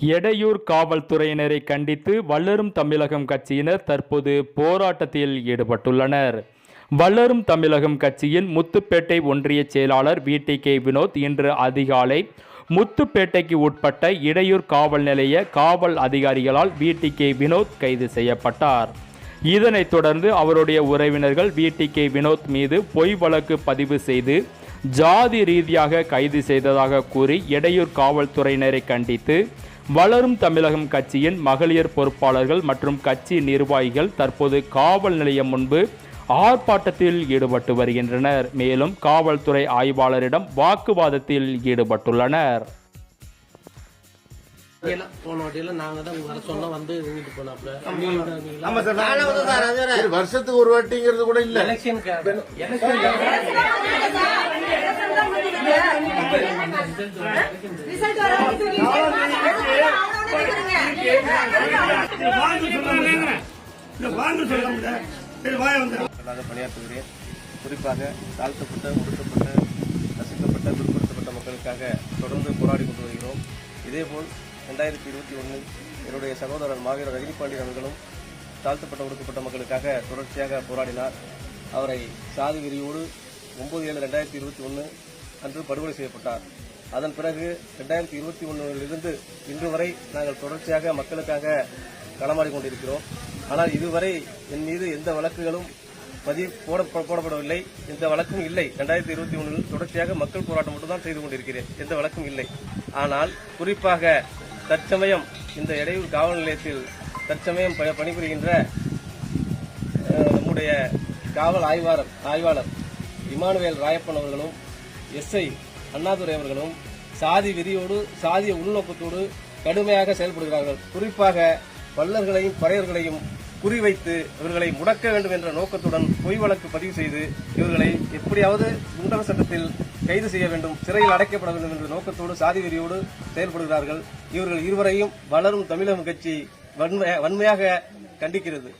எடையூர் காவல்துறையினரை கண்டித்து வளரும் தமிழகம் கட்சியினர் தற்போது போராட்டத்தில் ஈடுபட்டுள்ளனர். வளரும் தமிழகம் கட்சியின் முத்துப்பேட்டை ஒன்றிய செயலாளர் வி. கே. வினோத் இன்று அதிகாலை முத்துப்பேட்டைக்கு உட்பட்ட இடையூர் காவல் நிலைய காவல் அதிகாரிகளால் வி. கே. வினோத் கைது செய்யப்பட்டார். இதனைத் தொடர்ந்து அவருடைய உறவினர்கள் வி. கே. வினோத் மீது பொய் வழக்கு பதிவு செய்து ஜாதி ரீதியாக கைது செய்ததாக கூறி இடையூர் காவல்துறையினரை கண்டித்து வளரும் தமிழகம் கட்சியின் மகளிர் பொறுப்பாளர்கள் மற்றும் கட்சி நிர்வாகிகள் தற்போது காவல் நிலையம் முன்பு ஆர்ப்பாட்டத்தில் ஈடுபட்டு வருகின்றனர் மேலும் காவல்துறை ஆய்வாளரிடம் வாக்குவாதத்தில் ஈடுபட்டுள்ளனர் வருஷத்துக்கு ஒரு வாட்டிங்கிறது கூட இல்ல பணியாற்றுகிறேன் குறிப்பாக தாழ்த்தப்பட்ட ஒடுக்கப்பட்ட நசுக்கப்பட்ட பிற்படுத்தப்பட்ட மக்களுக்காக தொடர்ந்து போராடி கொண்டு வருகிறோம். இதேபோல் ரெண்டாயிரத்தி இருபத்தி ஒன்றில் என்னுடைய சகோதரர் மாவீரர் ரஜினி அவர்களும் தாழ்த்தப்பட்ட ஒடுக்கப்பட்ட மக்களுக்காக தொடர்ச்சியாக போராடினார். அவரை சாதி வெறியோடு ஒன்பது ஏழு ரெண்டாயிரத்தி இருபத்தி ஒன்று அன்று படுகொலை செய்யப்பட்டார். அதன் பிறகு ரெண்டாயிரத்தி இருபத்தி ஒன்றிலிருந்து இன்று வரை நாங்கள் தொடர்ச்சியாக மக்களுக்காக களமாடி கொண்டிருக்கிறோம் ஆனால் இதுவரை என் மீது எந்த வழக்குகளும் பதிவு போட போடப்படவில்லை. எந்த வழக்கும் இல்லை. ரெண்டாயிரத்தி இருபத்தி ஒன்றில் தொடர்ச்சியாக மக்கள் போராட்டம் மட்டும்தான் செய்து கொண்டிருக்கிறேன். எந்த வழக்கும் இல்லை. ஆனால் குறிப்பாக தற்சமயம் இந்த இடையூர் காவல் நிலையத்தில் தற்சமயம் பணிபுரிகின்ற நம்முடைய காவல் ஆய்வாளர் ஆய்வாளர் இமானுவேல் ராயப்பன் அவர்களும் எஸ்ஐ அண்ணாதுரை அவர்களும் சாதி விதியோடு சாதிய உள்நோக்கத்தோடு கடுமையாக செயல்படுகிறார்கள். குறிப்பாக வல்லர்களையும் பறையர்களையும் குறிவைத்து இவர்களை முடக்க வேண்டும் என்ற நோக்கத்துடன் பொய் வழக்கு பதிவு செய்து இவர்களை எப்படியாவது குண்டர சட்டத்தில் கைது செய்ய வேண்டும் சிறையில் அடைக்கப்பட வேண்டும் என்ற நோக்கத்தோடு சாதி வெறியோடு செயல்படுகிறார்கள். இவர்கள் இருவரையும் வளரும் தமிழகம் கட்சி வன்மையாக வன்மையாக கண்டிக்கிறது.